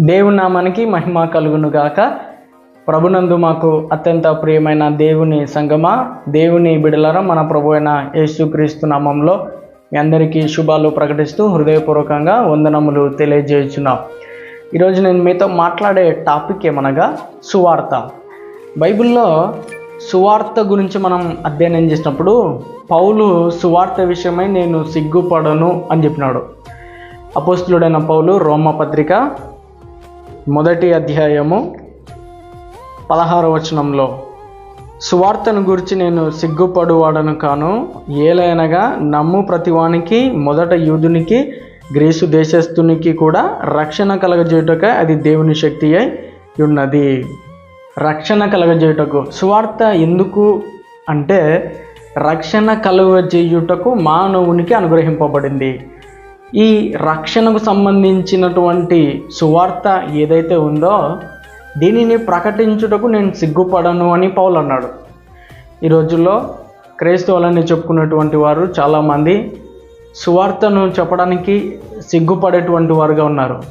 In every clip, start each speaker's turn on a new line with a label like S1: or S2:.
S1: దేవుని నామానికి మహిమ కలుగునుగాక. ప్రభునందు మాకు అత్యంత ప్రియమైన దేవుని సంగమా. దేవుని బిడలరా మన ప్రభు అయిన యేసుక్రీస్తు నామంలో మీ అందరికీ శుభాలు ప్రకటిస్తూ హృదయపూర్వకంగా వందనములు తెలియజేస్తున్నాం ఈరోజు నేను మీతో మాట్లాడే టాపిక్ ఏమనగా సువార్త. బైబిల్లో సువార్త గురించి మనం అధ్యయనం చేసినప్పుడు పౌలు సువార్త విషయమై నేను సిగ్గుపడను అని చెప్పినాడు. అపోస్తులుడైన పౌలు రోమ పత్రిక మొదటి అధ్యాయము పదహార వచనంలో సువార్తను గురించి నేను సిగ్గుపడువాడను కాను ఏలైనగా నమ్ము ప్రతివానికి మొదట యూదునికి గ్రీసు దేశస్థునికి కూడా రక్షణ కలగజేయుటక అది దేవుని శక్తి అయి ఉన్నది. రక్షణ కలగజేయుటకు సువార్త ఎందుకు? అంటే రక్షణ కలుగజేయుటకు మానవునికి అనుగ్రహింపబడింది. ఈ రక్షణకు సంబంధించినటువంటి సువార్త ఏదైతే ఉందో దీనిని ప్రకటించుటకు నేను సిగ్గుపడను అని పౌలు అన్నాడు. ఈ రోజుల్లో క్రైస్తవులని చెప్పుకున్నటువంటి వారు చాలామంది సువార్తను చెప్పడానికి సిగ్గుపడేటువంటి వారుగా ఉన్నారు.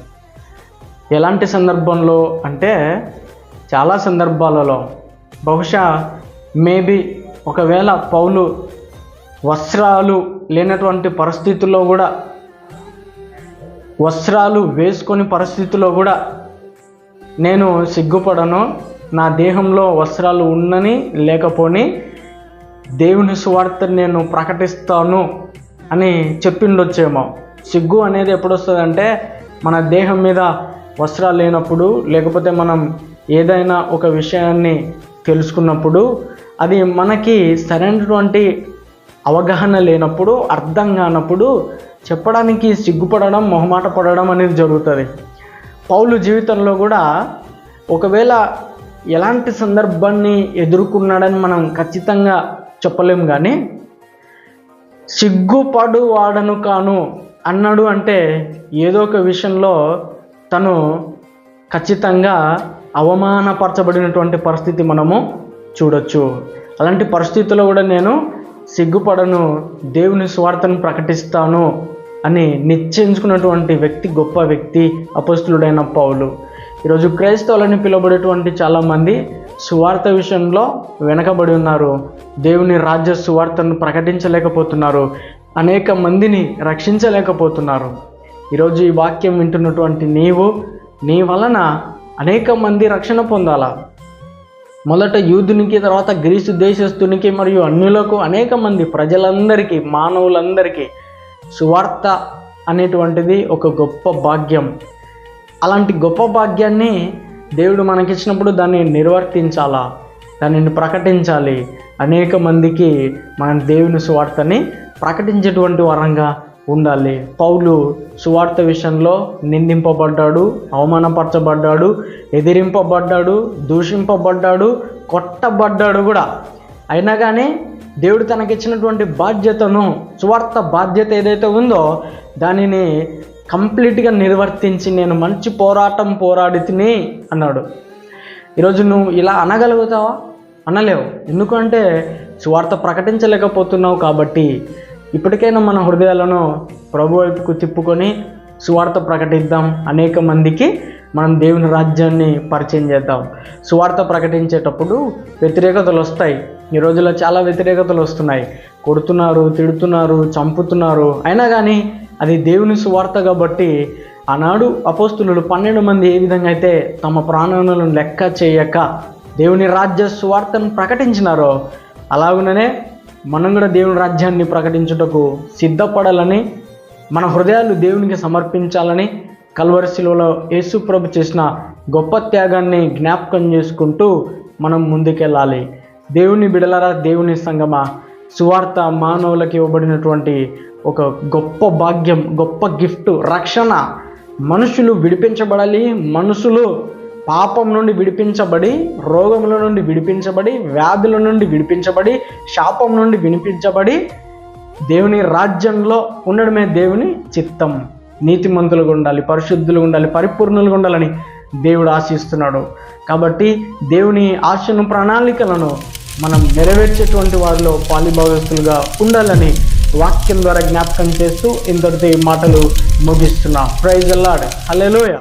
S1: ఎలాంటి సందర్భంలో అంటే చాలా సందర్భాలలో బహుశా మేబీ ఒకవేళ పౌలు వస్త్రాలు లేనటువంటి పరిస్థితుల్లో కూడా వస్త్రాలు వేసుకొని పరిస్థితిలో కూడా నేను సిగ్గుపడను. నా దేహంలో వస్త్రాలు ఉన్నని లేకపోని దేవుని సువార్తను నేను ప్రకటిస్తాను అని చెప్పిండొచ్చేమో. సిగ్గు అనేది ఎప్పుడు వస్తుందంటే మన దేహం మీద వస్త్రాలు లేనప్పుడు లేకపోతే మనం ఏదైనా ఒక విషయాన్ని తెలుసుకున్నప్పుడు అది మనకి సరైనటువంటి అవగాహన లేనప్పుడు అర్థం కానప్పుడు చెప్పడానికి సిగ్గుపడడం మొహమాట పడడం అనేది జరుగుతుంది. పౌలు జీవితంలో కూడా ఒకవేళ ఎలాంటి సందర్భాన్ని ఎదుర్కొన్నాడని మనం ఖచ్చితంగా చెప్పలేము కానీ సిగ్గుపడు వాడను కాను అన్నాడు అంటే ఏదో ఒక విషయంలో తను ఖచ్చితంగా అవమానపరచబడినటువంటి పరిస్థితి మనము చూడొచ్చు. అలాంటి పరిస్థితుల్లో కూడా నేను సిగ్గుపడను దేవుని స్వార్థను ప్రకటిస్తాను అని నిశ్చయించుకున్నటువంటి వ్యక్తి గొప్ప వ్యక్తి అపస్తులుడైన పౌలు. ఈరోజు క్రైస్తవులని పిలువబడేటువంటి చాలామంది సువార్త విషయంలో వెనకబడి ఉన్నారు. దేవుని రాజ్య సువార్తను ప్రకటించలేకపోతున్నారు. అనేక మందిని రక్షించలేకపోతున్నారు. ఈరోజు ఈ వాక్యం వింటున్నటువంటి నీవు నీ వలన అనేక మంది రక్షణ పొందాలా? మొదట యూదునికి తర్వాత గ్రీసు దేశస్థునికి మరియు అన్యులకు అనేక మంది ప్రజలందరికీ మానవులందరికీ సువార్త అనేటువంటిది ఒక గొప్ప భాగ్యం. అలాంటి గొప్ప భాగ్యాన్ని దేవుడు మనకిచ్చినప్పుడు దాన్ని నిర్వర్తించాలా? దానిని ప్రకటించాలి. అనేక మందికి మన దేవుని సువార్తని ప్రకటించేటువంటి వరంగా ఉండాలి. పౌలు సువార్త విషయంలో నిందింపబడ్డాడు అవమానపరచబడ్డాడు ఎదిరింపబడ్డాడు దూషింపబడ్డాడు కొట్టబడ్డాడు కూడా. అయినా కానీ దేవుడు తనకిచ్చినటువంటి బాధ్యతను సువార్త బాధ్యత ఏదైతే ఉందో దానిని కంప్లీట్గా నిర్వర్తించి నేను మంచి పోరాటం పోరాడి తిని అన్నాడు. ఈరోజు నువ్వు ఇలా అనగలుగుతావా? అనలేవు. ఎందుకంటే సువార్త ప్రకటించలేకపోతున్నావు కాబట్టి ఇప్పటికైనా మన హృదయాలను ప్రభు వైపుకు తిప్పుకొని సువార్త ప్రకటిద్దాం. అనేక మందికి మనం దేవుని రాజ్యాన్ని పరిచయం చేద్దాం. సువార్త ప్రకటించేటప్పుడు వ్యతిరేకతలు వస్తాయి. ఈ రోజుల్లో చాలా వ్యతిరేకతలు వస్తున్నాయి. కొడుతున్నారు తిడుతున్నారు చంపుతున్నారు. అయినా కానీ అది దేవుని సువార్త కాబట్టి ఆనాడు అపోస్తులు పన్నెండు మంది ఏ విధంగా అయితే తమ ప్రాణాలను లెక్క చేయక దేవుని రాజ్య సువార్తను ప్రకటించినారో అలాగుననే మనం కూడా దేవుని రాజ్యాన్ని ప్రకటించుటకు సిద్ధపడాలని మన హృదయాలు దేవునికి సమర్పించాలని కల్వరిశిలో యేసు ప్రభు చేసిన గొప్ప త్యాగాన్ని జ్ఞాపకం చేసుకుంటూ మనం ముందుకెళ్ళాలి. దేవుని బిడలరా దేవుని సంగమ సువార్త మానవులకు ఇవ్వబడినటువంటి ఒక గొప్ప భాగ్యం గొప్ప గిఫ్ట్ రక్షణ. మనుషులు విడిపించబడాలి మనుషులు పాపం నుండి విడిపించబడి రోగముల నుండి విడిపించబడి వ్యాధుల నుండి విడిపించబడి శాపం నుండి వినిపించబడి దేవుని రాజ్యంలో ఉండడమే దేవుని చిత్తం. నీతిమంతులుగా ఉండాలి పరిశుద్ధులుగా ఉండాలి పరిపూర్ణులుగా ఉండాలని దేవుడు ఆశిస్తున్నాడు. కాబట్టి దేవుని ఆశను ప్రణాళికలను మనం నెరవేర్చేటువంటి వారిలో పాలిభాగస్తులుగా ఉండాలని వాక్యం ద్వారా జ్ఞాపకం చేస్తూ ఇంతటితో ఈ మాటలు ముగిస్తున్నా. ప్రైజ్ అల్లాడ్ హల్లెలూయా